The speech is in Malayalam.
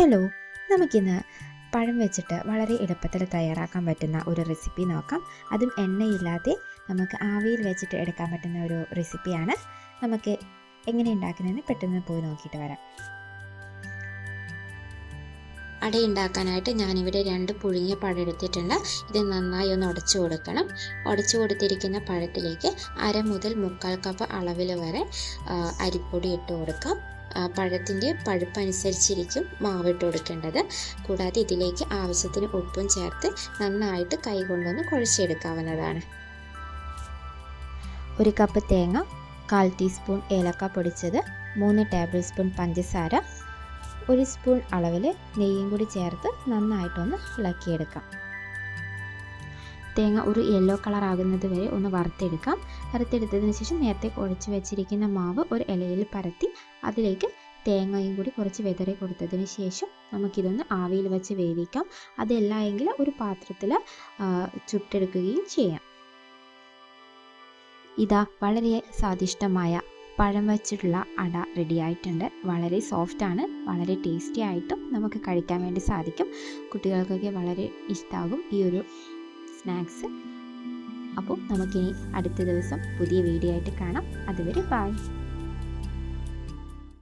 ഹലോ നമുക്കിന്ന് പഴം വെച്ചിട്ട് വളരെ എളുപ്പത്തിൽ തയ്യാറാക്കാൻ പറ്റുന്ന ഒരു റെസിപ്പി നോക്കാം. അതും എണ്ണയില്ലാതെ നമുക്ക് ആവിയിൽ വെച്ചിട്ട് എടുക്കാൻ പറ്റുന്ന ഒരു റെസിപ്പിയാണ് നമുക്ക് എങ്ങനെ ഉണ്ടാക്കുന്നതെന്ന് പെട്ടെന്ന് പോയി നോക്കിയിട്ട് വരാം. അട ഉണ്ടാക്കാനായിട്ട് ഞാനിവിടെ രണ്ട് പുഴുങ്ങിയ പഴം എടുത്തിട്ടുണ്ട്. ഇത് നന്നായി ഒന്ന് ഉടച്ചു കൊടുക്കണം. ഉടച്ചു കൊടുത്തിരിക്കുന്ന പഴത്തിലേക്ക് അര മുതൽ മുക്കാൽ കപ്പ് അളവിൽ വരെ അരിപ്പൊടി ഇട്ട് കൊടുക്കാം. പഴത്തിന്റെ പഴുപ്പനുസരിച്ചിരിക്കും മാവിട്ട് കൊടുക്കേണ്ടത്. കൂടാതെ ഇതിലേക്ക് ആവശ്യത്തിന് ഉപ്പും ചേർത്ത് നന്നായിട്ട് കൈകൊണ്ടൊന്ന് കുഴച്ചെടുക്കാവുന്നതാണ്. ഒരു കപ്പ് തേങ്ങ കാൽ ടീസ്പൂൺ ഏലക്ക പൊടിച്ചത് മൂന്ന് ടേബിൾ സ്പൂൺ പഞ്ചസാര ഒരു സ്പൂൺ അളവിൽ നെയ്യും കൂടി ചേർത്ത് നന്നായിട്ടൊന്ന് ഇളക്കിയെടുക്കാം. തേങ്ങ ഒരു യെല്ലോ കളർ ആകുന്നത് വരെ ഒന്ന് വറുത്തെടുക്കാം. വറുത്തെടുത്തതിന് ശേഷം നേരത്തെ കുഴച്ച് വെച്ചിരിക്കുന്ന മാവ് ഒരു ഇലയിൽ പരത്തി അതിലേക്ക് തേങ്ങയും കൂടി കുറച്ച് വെതറി കൊടുത്തതിന് ശേഷം നമുക്കിതൊന്ന് ആവിയിൽ വെച്ച് വേവിക്കാം. അതല്ല എങ്കിൽ ഒരു പാത്രത്തിൽ ചുട്ടെടുക്കുകയും ചെയ്യാം. ഇതാ വളരെ സ്വാദിഷ്ടമായ പഴം വച്ചിട്ടുള്ള അട റെഡി ആയിട്ടുണ്ട്. വളരെ സോഫ്റ്റാണ് വളരെ ടേസ്റ്റി ആയിട്ടും നമുക്ക് കഴിക്കാൻ വേണ്ടി സാധിക്കും. കുട്ടികൾക്കൊക്കെ വളരെ ഇഷ്ടമാകും ഈ ഒരു സ്നാക്സ്. അപ്പോൾ നമുക്കിനി അടുത്ത ദിവസം പുതിയ വീഡിയോ ആയിട്ട് കാണാം. അതുവരെ ബായ്